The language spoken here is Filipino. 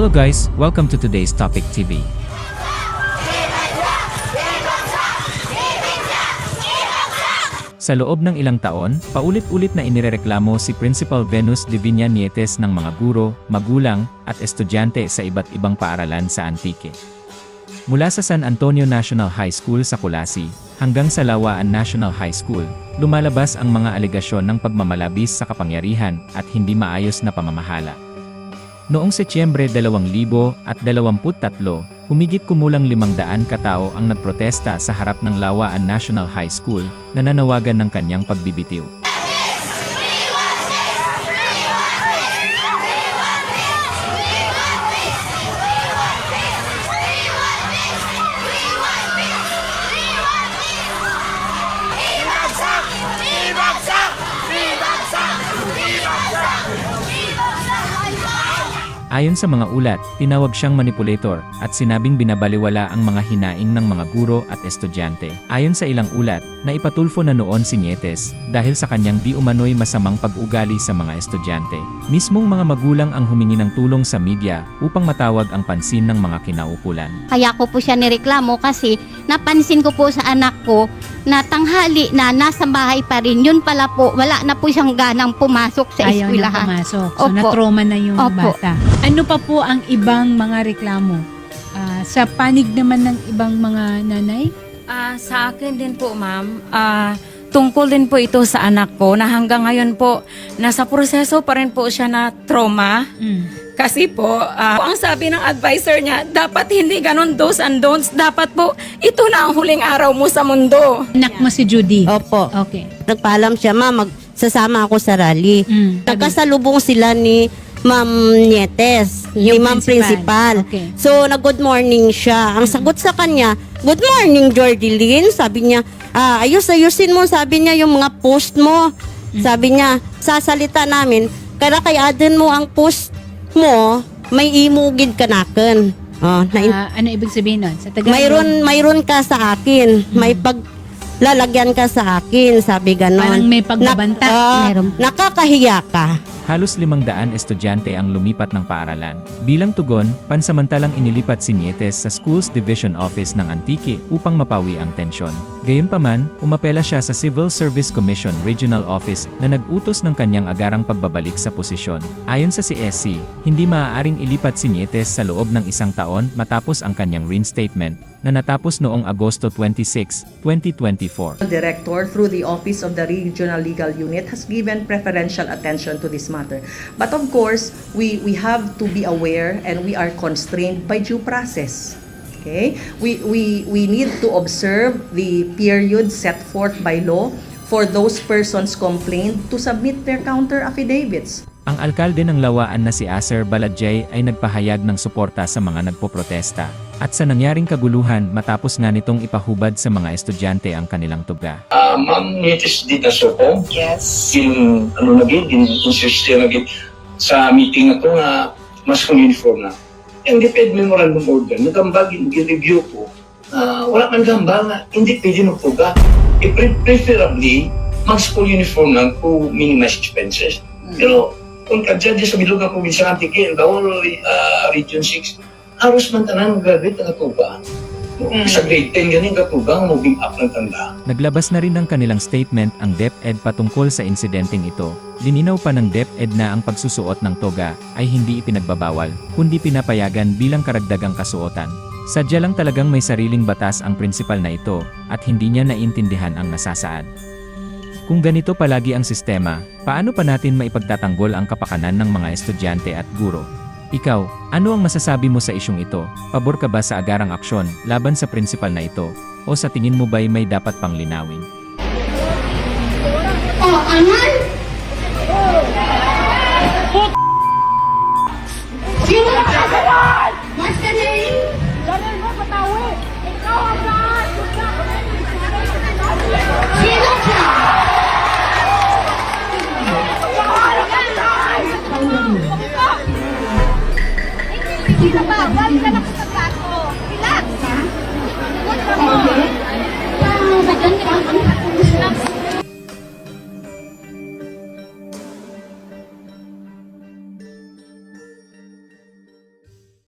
Hello guys, welcome to today's Topic TV. Sa loob ng ilang taon, paulit-ulit na inirereklamo si Principal Venus Divina Nietes ng mga guro, magulang, at estudyante sa iba't ibang paaralan sa Antique. Mula sa San Antonio National High School sa Kulasi, hanggang sa Lawaan National High School, lumalabas ang mga alegasyon ng pagmamalabis sa kapangyarihan at hindi maayos na pamamahala. Noong Setyembre 2023, humigit kumulang 500 katao ang nagprotesta sa harap ng Lawaan National High School na nanawagan ng kanyang pagbibitiw. Ayon sa mga ulat, tinawag siyang manipulator at sinabing binabaliwala ang mga hinaing ng mga guro at estudyante. Ayon sa ilang ulat, na ipatulfo na noon si Nietes dahil sa kanyang di umano'y masamang pag-ugali sa mga estudyante. Mismong mga magulang ang humingi ng tulong sa media upang matawag ang pansin ng mga kinaukulan. Kaya ko po siya nireklamo kasi napansin ko po sa anak ko na tanghali na nasa bahay pa rin. Yun pala po, wala na po siyang ganang pumasok sa Ayaw na eskwelahan. pumasok. So, Opo. na-trauma na yung Opo. bata. Ano pa po ang ibang mga reklamo? Ah, sa panig naman ng ibang mga nanay? Ah, sa akin din po, ma'am, ah, tungkol din po ito sa anak ko na hanggang ngayon po, nasa proseso pa rin po siya na trauma. Mm. Kasi po, ah, ang sabi ng advisor niya, dapat hindi ganun do's and don'ts. Dapat po, ito na ang huling araw mo sa mundo. Anak mo si Judy. Opo. Okay. Nagpaalam siya, ma, magsasama ako sa rally. Mm. Nagkasalubong sila ni Ma'am Nietes, ni Yung Ma'am principal. Okay. So, nag-good morning siya. Ang sagot sa kanya, Good morning, Jordeline. Sabi niya, ah, ayos-ayusin mo, sabi niya, yung mga post mo. Mm. Sabi niya, sasalita namin, kaya kay adin mo ang post mo, may imugid ka nakin. Oh, na Ah, ano ibig sabihin nun? Sa Tagalog? mayroon mayroon ka sa akin. May Mm. pag lalagyan ka sa akin, sabi ganon. Parang may pagbabanta. Nak- ah, Meron. nakakahiya ka. Halos 500 estudyante ang lumipat ng paaralan. Bilang tugon, pansamantalang inilipat si Nietes sa Schools Division Office ng Antique upang mapawi ang tensyon. Gayunpaman, umapela siya sa Civil Service Commission Regional Office na nag-utos ng kanyang agarang pagbabalik sa posisyon. Ayon sa CSC, hindi maaaring ilipat si Nietes sa loob ng isang taon matapos ang kanyang reinstatement na natapos noong Agosto 26, 2024. director through the office of the regional legal unit has given preferential attention to this matter but of course we we have to be aware and we are constrained by due process. Okay? We we we need to observe the period set forth by law for those persons complained to submit their counter affidavits Ang alkalde ng Lawaan na si Aser Baladjay ay nagpahayag ng suporta sa mga nagpoprotesta. At sa nangyaring kaguluhan matapos nga nitong ipahubad sa mga estudyante ang kanilang tuga. Ah, ma'am, Nietes did na soko. Yes. In, ano na gid, in, insist siya na gid sa meeting na to nga mas kong uniform na. Yung DepEd Memorandum Order, nagambag yung review ko, ah, wala man gamba nga, hindi pwede magpuga. E pre- preferably, mag-school uniform lang to minimize expenses. Pero, kung kadya sa probinsya ng Antique, the whole ah, Region 6, halos man tanan graduate na katuba. Sa grade 10 ganing katuba, moving up ng tanda. Naglabas na rin ng kanilang statement ang DepEd patungkol sa insidenteng ito. Lininaw pa ng DepEd na ang pagsusuot ng toga ay hindi ipinagbabawal, kundi pinapayagan bilang karagdagang kasuotan. Sadya lang talagang may sariling batas ang prinsipal na ito at hindi niya naintindihan ang nasasaad. Kung ganito palagi ang sistema, paano pa natin maipagtatanggol ang kapakanan ng mga estudyante at guro? Ikaw, ano ang masasabi mo sa isyong ito? Pabor ka ba sa agarang aksyon laban sa prinsipal na ito? O sa tingin mo ba'y may dapat pang linawin? Sino ba? Wag ka na